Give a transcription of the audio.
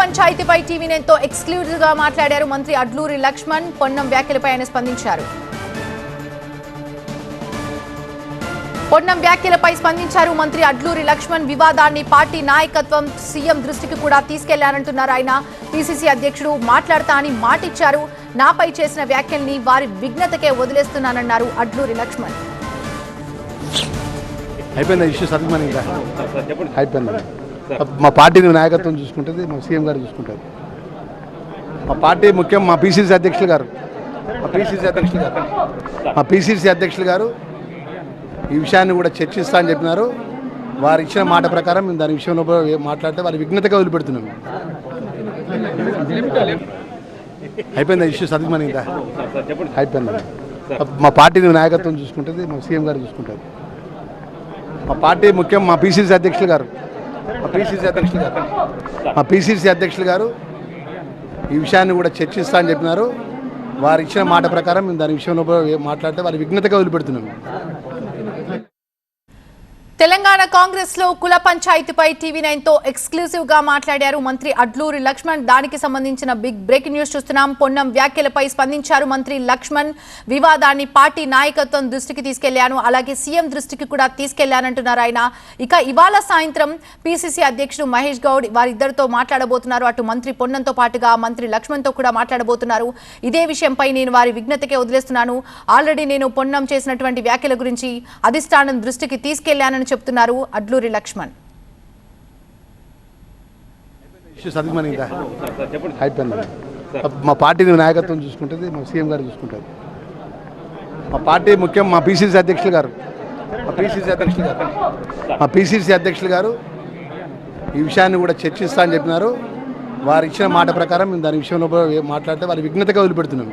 పంచాయతీపై TV ఎక్స్క్లూజివ్గా మాట్లాడారు మంత్రి అడ్లూరి లక్ష్మణ్. పొన్నం వ్యాఖ్యలపై ఆయన స్పందించారు. పొన్నం వ్యాఖ్యలపై స్పందించారు మంత్రి అడ్లూరి లక్ష్మణ్. వివాదాన్ని పార్టీ నాయకత్వం సీఎం దృష్టికి కూడా తీసుకెళ్ళారంటున్నారు ఆయన. పిసిసి అధ్యక్షుడు మాట్లాడతా అని మాటిచ్చారు. నాపై చేసిన వ్యాఖ్యల్ని వారి విఘ్నతకే వదిలేస్తున్నానన్నారు అడ్లూరి లక్ష్మణ్. అయిపోయింది ఇష్యూ? అయిపోయింది? మా పార్టీని నాయకత్వం చూసుకుంటుంది మా సీఎం గారు చూసుకుంటారు. మా పార్టీ ముఖ్యం మా పీసీసీ అధ్యక్షులు గారు. మా పీసీసీ అధ్యక్షులు గారు. మా పీసీసీ అధ్యక్షులు గారు ఈ విషయాన్ని కూడా చర్చిస్తా అని చెప్పినారు. వారు ఇచ్చిన మాట ప్రకారం మేము దాని విషయంలో మాట్లాడితే వారి విఘ్నతగా వదిలిపెడుతున్నాము అయిపోయింది ఇష్యూ? సదిమని ఇంకా అయిపోయింది? మా పార్టీని నాయకత్వం చూసుకుంటుంది మా సీఎం గారు చూసుకుంటారు. మా పార్టీ ముఖ్యం మా పీసీసీ అధ్యక్షులు గారు. మా అధ్యక్షులు గారు. మా పీసీసీ అధ్యక్షులు గారు ఈ విషయాన్ని కూడా చర్చిస్తా అని చెప్పినారు. వారు ఇచ్చిన మాట ప్రకారం మేము దాని విషయంలో మాట్లాడితే వారి విఘ్నతగా వదిలిపెడుతున్నాం. తెలంగాణ కాంగ్రెస్లో కుల పంచాయతీపై టీవీ నైన్తో ఎక్స్క్లూజివ్గా మాట్లాడారు మంత్రి అడ్లూరి లక్ష్మణ్. దానికి సంబంధించిన బిగ్ బ్రేకింగ్ న్యూస్ చూస్తున్నాం. పొన్నం వ్యాఖ్యలపై స్పందించారు మంత్రి లక్ష్మణ్. వివాదాన్ని పార్టీ నాయకత్వం దృష్టికి తీసుకెళ్ళాను. అలాగే సీఎం దృష్టికి కూడా తీసుకెళ్ళానంటున్నారు ఆయన. ఇక ఇవాళ సాయంత్రం పిసిసి అధ్యక్షుడు మహేష్ గౌడ్ వారిద్దరితో మాట్లాడబోతున్నారు. అటు మంత్రి పొన్నంతో పాటుగా మంత్రి లక్ష్మణ్తో కూడా మాట్లాడబోతున్నారు. ఇదే విషయంపై నేను వారి విజ్ఞతకే వదిలేస్తున్నాను. ఆల్రెడీ నేను పొన్నం చేసినటువంటి వ్యాఖ్యల గురించి అధిష్టానం దృష్టికి తీసుకెళ్ళానని చెప్తున్నారు అడ్లూరి లక్ష్మణ్. మా పార్టీని నాయకత్వం చూసుకుంటుంది మా సీఎం గారు చూసుకుంటారు. మా పార్టీ ముఖ్యం మా పీసీసీ అధ్యక్షులు గారు. మా పీసీసీ అధ్యక్షులు గారు. మా పీసీసీ అధ్యక్షులు గారు ఈ విషయాన్ని కూడా చర్చిస్తా అని చెప్పినారు. వారు ఇచ్చిన మాట ప్రకారం మేము దాని విషయంలో మాట్లాడితే వారి విఘ్నతగా వదిలిపెడుతున్నాం.